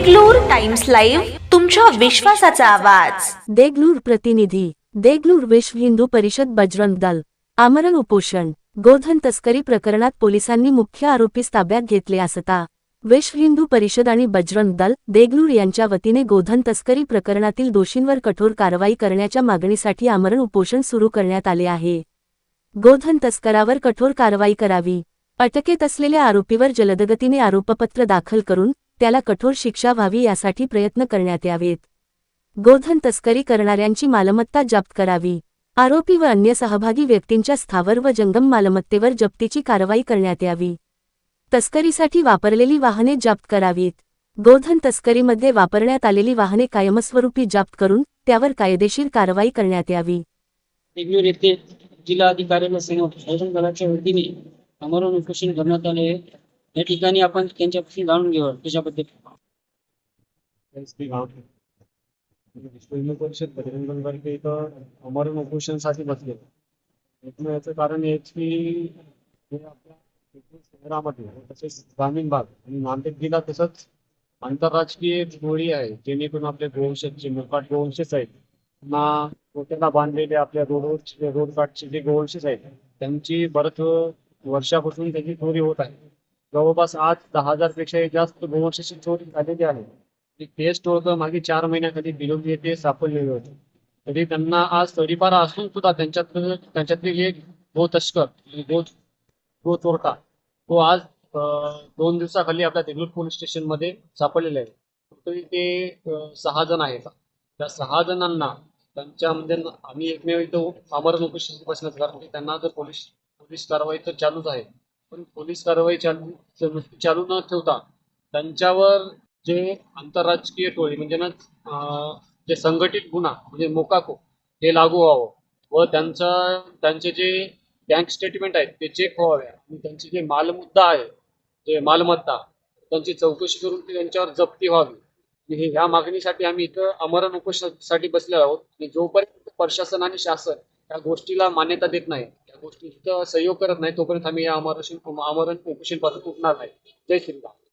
Times live तुमच्या विश्वासाचा आवाज. देगलूर प्रतिनिधी देगलूर विश्व हिंदू परिषद बजरंग दल आमरण उपोषण गोधन तस्करी प्रकरणात पोलिसांनी मुख्य आरोपीस ताब्यात घेतले असता विश्व हिंदू परिषद आणि बजरंग दल देगलूर यांच्या वतीने गोधन तस्करी प्रकरणातील दोषींवर कठोर कारवाई करण्याच्या मागणीसाठी आमरण उपोषण सुरू करण्यात आले आहे. गोधन तस्करावर कठोर कारवाई करावी अटकेत असलेल्या आरोपीवर जलदगतीने आरोपपत्र दाखल करून त्याला कठोर शिक्षा व्हावी यासाठी प्रयत्न करण्यात यावेत. गोधन तस्करी करणाऱ्यांची मालमत्ता जप्त करावी. आरोपी व अन्य सहभागी व्यक्तींच्या स्थावर व जंगम मालमत्तेवर जप्तीची कारवाई करण्यात यावी. तस्करीसाठी वापरलेली वाहने जप्त करावीत. गोधन तस्करीमध्ये वापरण्यात आलेली वाहने कायमस्वरूपी जप्त करून त्यावर कायदेशीर कारवाई करण्यात यावी. देगलूर येथे दलाच्या वतीने आमरण उपोषण करण्यात आले या ठिकाणी आपण त्यांच्यापासून जाणून घेऊ त्याच्याबद्दल एसपी परिषद बजरंग दलवर्गे इथं अमरण उपोषणसाठी बसले. याचं कारण हेच की हे आपल्या शहरामध्ये तसेच ग्रामीण भाग आणि नांदेड जिल्हा तसंच आंतरराजकीय गोळी आहे जेणेकरून आपले गोवंशचे जे मोकाट गोवंशज आहेत. ना पोत्याला बांधलेले आपल्या रोडवर रोड काठचे जे गोवंशज आहेत त्यांची बरंच वर्षापासून त्याची चोरी होत आहे. जवळपास आज दहा हजारपेक्षा जास्त गोवंशाची चोरी झालेली आहे. ते टोळकं मागे चार महिन्याखाली बिलोली येथे सापडलेले होते. तरी त्यांना आज तडीपारा असून सुद्धा त्यांच्यात त्यांच्यातील एक गो तस्कर म्हणजे गो गो चोरटा तो आज दोन दिवसाखाली आपल्या देगलूर पोलीस स्टेशनमध्ये सापडलेला आहे. तरी ते सहा जण आहेत. त्या सहा जणांना त्यांच्यामध्ये आम्ही एकमेव इथं आमरण उपोषण बसण्यात कारण की त्यांना जर पोलीस पोलीस कारवाई तर चालूच आहे. पण पोलीस कारवाई चालू चालू न ठेवता त्यांच्यावर जे आंतरराजकीय टोळी म्हणजे ना जे संघटित गुन्हा म्हणजे मोकाको हे लागू व्हावं. व त्यांचा त्यांचे जे बँक स्टेटमेंट आहेत ते चेक व्हावे. आणि त्यांचे जे मालमुद्दा आहे जे मालमत्ता त्यांची चौकशी करून ती त्यांच्यावर जप्ती व्हावी. हे ह्या मागणीसाठी आम्ही इथं अमरण उपोषणासाठी बसले आहोत. आणि जोपर्यंत प्रशासन आणि शासन त्या गोष्टीला मान्यता देत नाही. त्या गोष्टी सहयोग करत नाही तोपर्यंत आम्ही या आमरण अमरण उपोषणपासून उठणार नाही. जय श्रीराम.